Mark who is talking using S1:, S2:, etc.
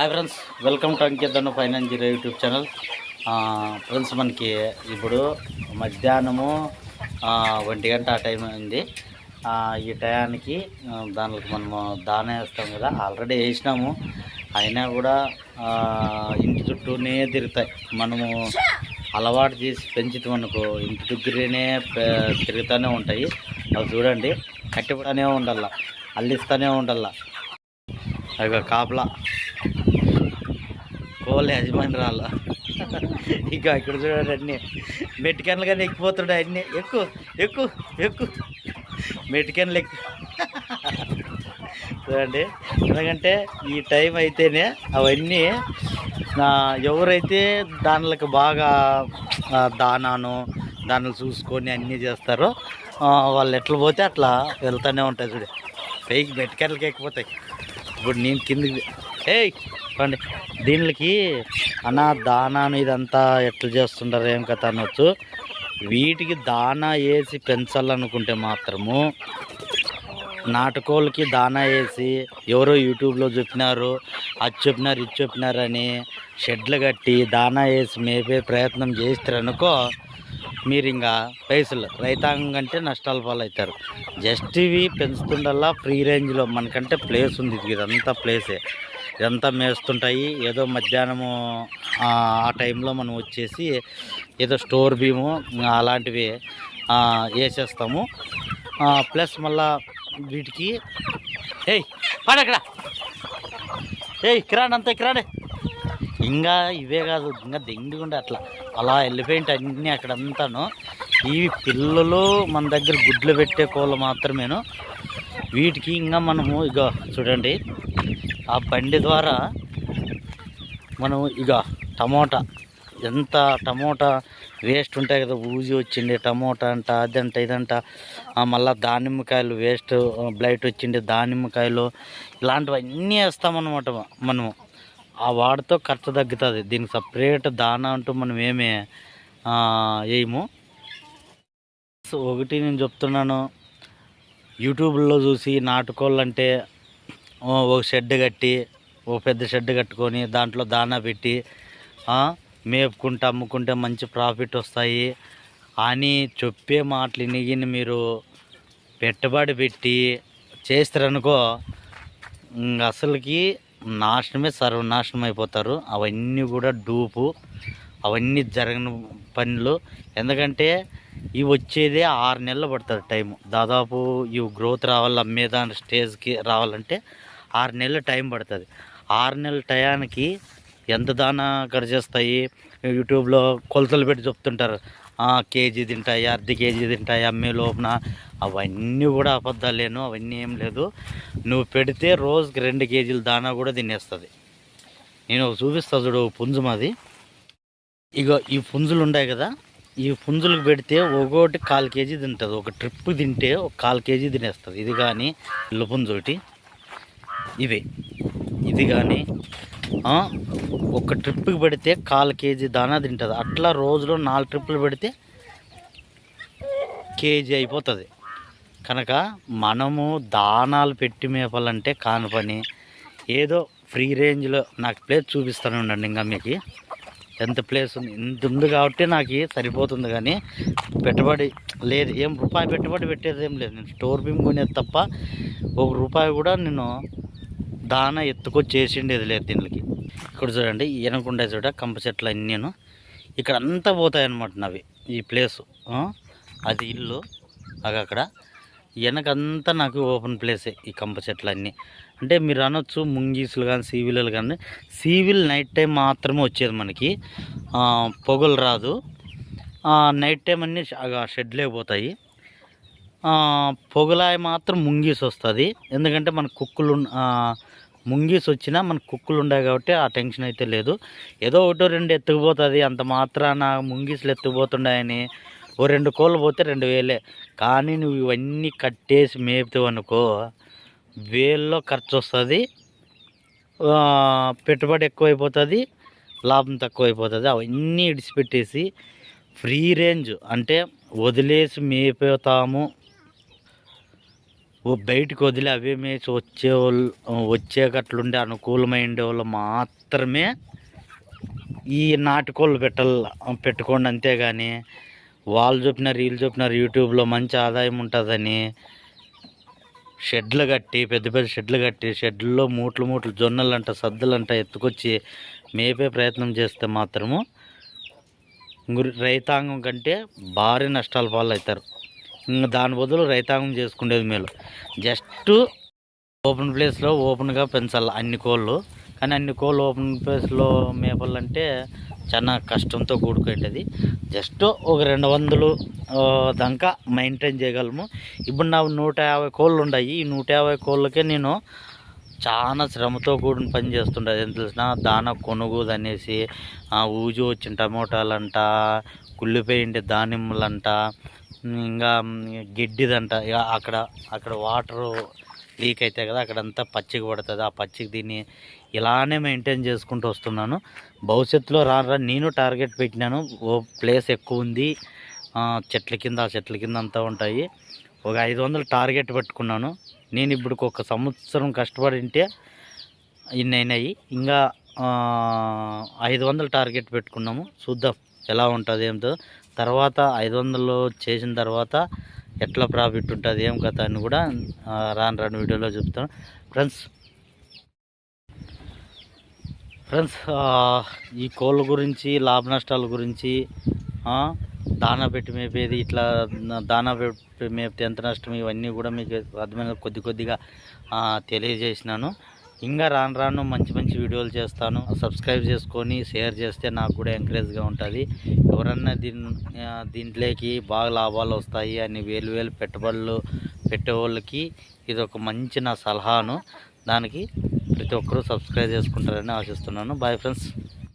S1: Hi friends welcome to Ankit finance zero YouTube channel friends మనకి ఇప్పుడు మధ్యాహ్నము ఒంటి గంట ఆ టైం అయింది. ఈ టయానికి దానికి మనము దాన వేస్తాం కదా ఆల్రెడీ వేసినాము. అయినా కూడా ఇంటి చుట్టూనే తిరుగుతాయి. మనము అలవాటు చేసి పెంచుతాం అనుకో ఇంటి దగ్గరనే తిరుగుతూనే ఉంటాయి. అవి చూడండి కట్టిపడనే ఉండాల అల్లిస్తూనే ఉండాల. అవి కాపలా. కోళ్ళ యజమానురాలు. ఇక ఇక్కడ చూడండి అన్ని. మెట్టికన్లు కానీ ఎక్కిపోతున్నాయి అన్ని. ఎక్కువ ఎక్కువ ఎక్కువ మెట్టికన్లు ఎక్కు. చూడండి. ఎందుకంటే ఈ టైం అయితేనే అవన్నీ ఎవరైతే దానిలకు బాగా దానాను దానిని చూసుకొని అన్నీ చేస్తారో వాళ్ళు ఎట్లా పోతే అట్లా వెళ్తూనే ఉంటాయి చూడు. పైకి మెట్టికన్లకి ఎక్కిపోతాయి. ఇప్పుడు నేను కిందికి ఏయ్! చెప్పండి. దీనికి అన్న దానాను ఇదంతా ఎట్లా చేస్తుంటారు ఏం కథ అనొచ్చు. వీటికి దానా వేసి పెంచాలనుకుంటే మాత్రము నాటుకోళ్ళకి దానా వేసి ఎవరో యూట్యూబ్లో చెప్పినారు అది చెప్పినారు ఇది చెప్పినారని షెడ్లు కట్టి దానా వేసి మేపే ప్రయత్నం చేస్తారనుకో మీరు ఇంకా పైసలు రైతాంగం కంటే నష్టాల పాలవుతారు. జస్ట్ ఇవి పెంచుతుండల్లా ఫ్రీ రేంజ్లో మనకంటే ప్లేస్ ఉంది ఇదంతా ప్లేసే. ఇదంతా మేస్తుంటాయి. ఏదో మధ్యాహ్నము ఆ టైంలో మనం వచ్చేసి ఏదో స్టోర్ బీము అలాంటివి వేసేస్తాము. ప్లస్ మళ్ళా వీటికి ఏయ్ పాడక్కడ ఏయ్ కిరాణంతా కిరాడే ఇంకా ఇవే కాదు ఇంకా దెంగిగుండే అట్లా. అలా వెళ్ళిపోయింటే అన్నీ అక్కడంతాను. ఇవి పిల్లలు మన దగ్గర గుడ్లు పెట్టే కోళ్ళు మాత్రమేను. వీటికి ఇంకా మనము ఇక చూడండి ఆ బండి ద్వారా మనం ఇక టమోటా ఎంత టమోటా వేస్ట్ ఉంటాయి కదా ఊజి వచ్చింది టమోటా అంట అదంట ఇదంట ఆ, మళ్ళా దానిమ్మకాయలు వేస్ట్ బ్లైట్ వచ్చింది దానిమ్మకాయలు ఇలాంటివన్నీ వేస్తామన్నమాట మనము. ఆ వాడితో ఖర్చు తగ్గుతుంది దీనికి సపరేట్ దానా అంటూ మనం ఏమే వేయము ఒకటి నేను చెప్తున్నాను యూట్యూబ్లో చూసి నాటుకోళ్ళు అంటే ఒక షెడ్ కట్టి ఓ పెద్ద షెడ్ కట్టుకొని దాంట్లో దానా పెట్టి మేపుకుంటే అమ్ముకుంటే మంచి ప్రాఫిట్ వస్తాయి అని చెప్పే మాటలు వినిగిన మీరు పెట్టుబడి పెట్టి చేస్తారనుకో అసలుకి నాశనమే సర్వనాశనం అయిపోతారు. అవన్నీ కూడా డూపు అవన్నీ జరగని పనులు. ఎందుకంటే ఇవి వచ్చేదే ఆరు నెలలు పడుతుంది టైం దాదాపు ఇవి గ్రోత్ రావాలి అమ్మేదాని స్టేజ్కి రావాలంటే ఆరు నెలలు టైం పడుతుంది. ఆరు నెలల టయానికి ఎంత దానా చేస్తాయి? యూట్యూబ్లో కొలతలు పెట్టి చెప్తుంటారు. కేజీ తింటాయి అర్ధ కేజీ తింటాయి అమ్మే లోపున? అవన్నీ కూడా అబద్ధాలేను అవన్నీ ఏం లేదు. నువ్వు పెడితే రోజుకి రెండు కేజీల దానా కూడా తినేస్తుంది. నేను చూపిస్తా చూడు పుంజు మాది. ఇగో ఈ పుంజులు ఉన్నాయి కదా ఈ పుంజులకు పెడితే ఒక్కోటి కాల్ కేజీ తింటుంది. ఒక ట్రిప్ తింటే ఒక కాల్ కేజీ తినేస్తుంది. ఇది కానీ ఇల్లు పుంజు ఒకటి ఇవి. ఇది కానీ ఒక ట్రిప్కి పెడితే కాల్ కేజీ దానా తింటుంది. అట్లా రోజులో నాలుగు ట్రిప్పులు పెడితే కేజీ అయిపోతుంది. కనుక మనము దానాలు పెట్టి మేపాలంటే కాని పని. ఏదో ఫ్రీ రేంజ్లో నాకు ప్లేస్ చూపిస్తాను ఉండండి ఇంకా మీకు. ఎంత ప్లేస్ ఉంది ఇంత ఉంది కాబట్టి నాకు సరిపోతుంది కానీ పెట్టుబడి లేదు. ఏం రూపాయి పెట్టుబడి పెట్టేది ఏం లేదు. నేను స్టోర్ బిమ్ కొనేది తప్ప ఒక రూపాయి కూడా నేను దాన ఎత్తుకొచ్చి చేసిండేది లేదు దీనికి. ఇక్కడ చూడండి వెనకుండే చూడ కంప చెట్లు అన్నీ నేను ఇక్కడ అంతా పోతాయి అన్నమాట ఈ ప్లేసు అది ఇల్లు అక్కడ వెనకంతా నాకు ఓపెన్ ప్లేసే ఈ కంప చెట్లు అన్నీ అంటే మీరు అనొచ్చు ముంగీసులు కానీ సీవిలలు కానీ సీవిల్ నైట్ టైం మాత్రమే వచ్చేది మనకి. పొగలు రాదు. నైట్ టైం అన్నీ షెడ్లే పోతాయి. ఆ, పొగలాయి మాత్రం ముంగీస్ వస్తుంది. ఎందుకంటే మన కుక్కులు ముంగీస్ వచ్చినా మన కుక్కులు ఉన్నాయి కాబట్టి ఆ టెన్షన్ అయితే లేదు. ఏదో ఒకటో రెండు ఎత్తుకుపోతుంది. అంత మాత్రాన ముంగీసులు ఎత్తుకుపోతుండాయని ఓ రెండు కోళ్ళు పోతే రెండు వేలే. కానీ నువ్వు ఇవన్నీ కట్టేసి మేపుతావు అనుకో వేల్లో ఖర్చు వస్తుంది పెట్టుబడి ఎక్కువైపోతుంది లాభం తక్కువైపోతుంది. అవన్నీ ఇడిచిపెట్టేసి ఫ్రీ రేంజ్ అంటే వదిలేసి మేపుతాము. ఓ బయటికి వదిలి అవే మేసి వచ్చే వాళ్ళు వచ్చేటట్లుండే అనుకూలమైన వాళ్ళు మాత్రమే ఈ నాటుకోళ్ళు పెట్టాల పెట్టుకోండి అంతేగాని వాళ్ళు చెప్పినారు వీళ్ళు చెప్పినారు యూట్యూబ్లో మంచి ఆదాయం ఉంటుందని షెడ్లు కట్టి పెద్ద పెద్ద షెడ్లు కట్టి షెడ్లలో మూట్లు మూట్లు జొన్నలంట సద్దులంట ఎత్తుకొచ్చి మేపే ప్రయత్నం చేస్తే మాత్రము రైతాంగం కంటే భారీ నష్టాల పాలు అవుతారు ఇంకా దాని బదులు రైతాంగం చేసుకునేది మేలు. జస్ట్ ఓపెన్ ప్లేస్లో ఓపెన్గా పెంచాలి అన్ని కోళ్ళు. కానీ అన్ని కోళ్ళు ఓపెన్ ప్లేస్లో మేపాలంటే చాలా కష్టంతో కూడుకుంటుంది జస్ట్ ఒక రెండు వందలు దాకా మెయింటైన్ చేయగలము. ఇప్పుడు నా నూట యాభై కోళ్ళు ఉన్నాయి ఈ నూట యాభై కోళ్ళకే నేను చాలా శ్రమతో కూడిన పని చేస్తుండే ఏం తెలిసిన దాన కొనుగోదు అనేసి ఊజు వచ్చిన టమోటాలంట కుళ్ళిపోయిండే దానిమ్మలంట ఇంకా గిడ్డిదంట. ఇక అక్కడ అక్కడ వాటరు లీక్ అవుతాయి కదా అక్కడంతా పచ్చికి పడుతుంది. ఆ పచ్చికి దీన్ని ఇలానే మెయింటైన్ చేసుకుంటూ వస్తున్నాను. భవిష్యత్తులో రాను నేను టార్గెట్ పెట్టినాను. ఓ ప్లేస్ ఎక్కువ ఉంది. చెట్ల కింద ఆ చెట్ల కింద అంతా ఉంటాయి. ఒక ఐదు వందలు టార్గెట్ పెట్టుకున్నాను. నేను ఇప్పుడు ఒక సంవత్సరం కష్టపడి ఉంటే ఇన్ని అయినాయి. ఇంకా ఐదు వందలు టార్గెట్ పెట్టుకున్నాము. చూద్దాం ఎలా ఉంటుంది ఏంటో తర్వాత ఐదు వందలు చేసిన తర్వాత ఎట్లా ప్రాఫిట్ ఉంటుంది ఏం కథ అని కూడా రాను రాను వీడియోలో చెప్తాను. ఫ్రెండ్స్ ఫ్రెండ్స్ ఈ కోళ్ళ గురించి లాభ నష్టాల గురించి దానా పెట్టి మేపేది ఇట్లా దానా పెట్టి మేపితే ఎంత నష్టం ఇవన్నీ కూడా మీకు అర్థమైన కొద్ది కొద్దిగా తెలియజేసినాను. ఇంకా రాను రాను మంచి మంచి వీడియోలు చేస్తాను. సబ్స్క్రైబ్ చేసుకొని షేర్ చేస్తే నాకు కూడా ఎంకరేజ్గా ఉంటుంది. ఎవరన్నా దీని దీంట్లోకి బాగా లాభాలు వస్తాయి అని వేలు వేలు పెట్టుబడులు పెట్టే వాళ్ళకి ఇది ఒక మంచి నా సలహాను. దానికి ప్రతి ఒక్కరూ సబ్స్క్రైబ్ చేసుకుంటారని ఆశిస్తున్నాను. Bye friends